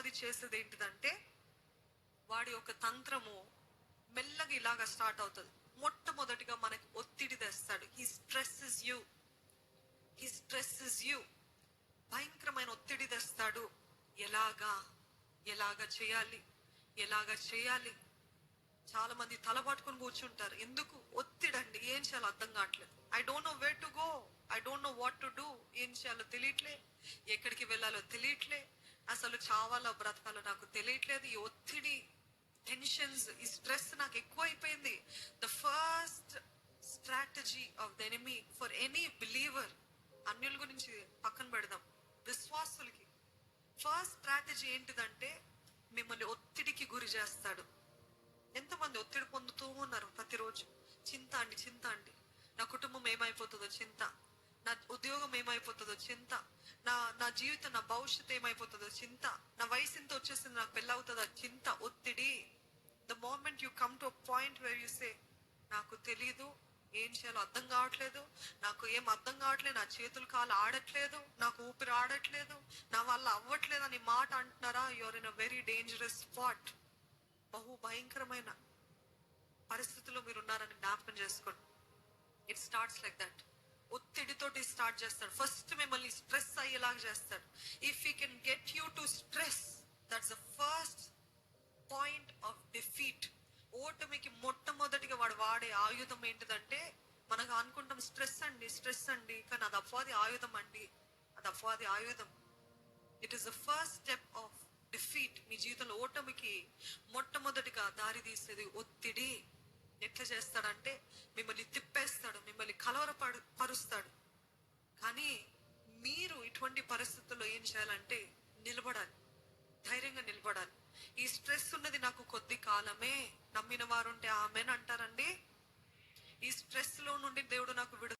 అపవాది చేసేది ఏంటిదంటే వాడి యొక్క తంత్రము మెల్లగా ఇలాగా స్టార్ట్ అవుతుంది. మొట్టమొదటిగా మనకి ఒత్తిడి తెస్తాడు. He stresses you he stresses you భయంకరమైన ఒత్తిడి తెస్తాడు. ఎలాగా? ఎలాగా చేయాలి? ఎలాగా చేయాలి? చాలా మంది తల పట్టుకొని కూర్చుంటారు. ఎందుకు? ఒత్తిడి అండి. ఏం చేయాలో అర్థం కావట్లేదు. I don't know where to go I don't know what to do ఏం చేయాలో తెలియట్లే. ఎక్కడికి వెళ్ళాలో తెలియట్లే. అసలు చావాలో బ్రతకాలో నాకు తెలియట్లేదు. ఈ ఒత్తిడి టెన్షన్స్ ఈ స్ట్రెస్ నాకు ఎక్కువ అయిపోయింది the first strategy of the enemy for any believer అన్యుల గురించి పక్కన పెడదాం. విశ్వాసులకి ఫస్ట్ స్ట్రాటజీ ఏంటిదంటే మిమ్మల్ని ఒత్తిడికి గురి చేస్తాడు. ఎంతమంది ఒత్తిడి పొందుతూ ఉన్నారు ప్రతిరోజు? చింత అండి చింత అండి. నా కుటుంబం ఏమైపోతుందో చింత. నా ఉద్యోగం ఏమైపోతుందో చింత. నా నా జీవితం నా భవిష్యత్తు ఏమైపోతుందో చింత. నా వయసు ఎంత వచ్చేసింది నాకు పెళ్ళవుతుందో చింత ఒత్తిడి. The moment you come to point where you say నాకు తెలీదు ఏం చేయాలో అర్థం కావట్లేదు నాకు ఏం అర్థం కావట్లేదు నా చేతులు కాలు ఆడట్లేదు నాకు ఊపిరి ఆడట్లేదు నా వల్ల అవ్వట్లేదు అని మాట అంటున్నారా? Your in a very dangerous spot బహు భయంకరమైన పరిస్థితుల్లో మీరు ఉన్నారని జ్ఞాపకం చేసుకోండి. ఇట్ స్టార్ట్స్ లైక్ దట్ ఒత్తిడి స్టార్ట్ చేస్తాడు. ఫస్ట్ మిమ్మల్ని స్ట్రెస్ అయ్యేలాగా చేస్తాడు. If you can get you to stress that's the first point of defeat ఓటమికి మొట్టమొదటిగా వాడు వాడే ఆయుధం ఏంటిదంటే మనకు అనుకుంటాం స్ట్రెస్ అండి స్ట్రెస్ అండి కానీ అది అపవాది ఆయుధం అండి. అది అపవాది ఆయుధం. It is the first step of defeat మీ జీవితంలో ఓటమికి మొట్టమొదటిగా దారి తీసేది ఒత్తిడి. ఎట్లా చేస్తాడంటే మిమ్మల్ని తిప్పేస్తాడు మిమ్మల్ని కలవరపడు పరుస్తాడు. కానీ మీరు ఇటువంటి పరిస్థితుల్లో ఏం చేయాలంటే నిలబడాలి. ధైర్యంగా నిలబడాలి. ఈ స్ట్రెస్ ఉన్నది నాకు కొద్ది కాలమే. నమ్మిన వారుంటే ఆమెన్ అంటారండి. ఈ స్ట్రెస్లో నుండి దేవుడు నాకు విడు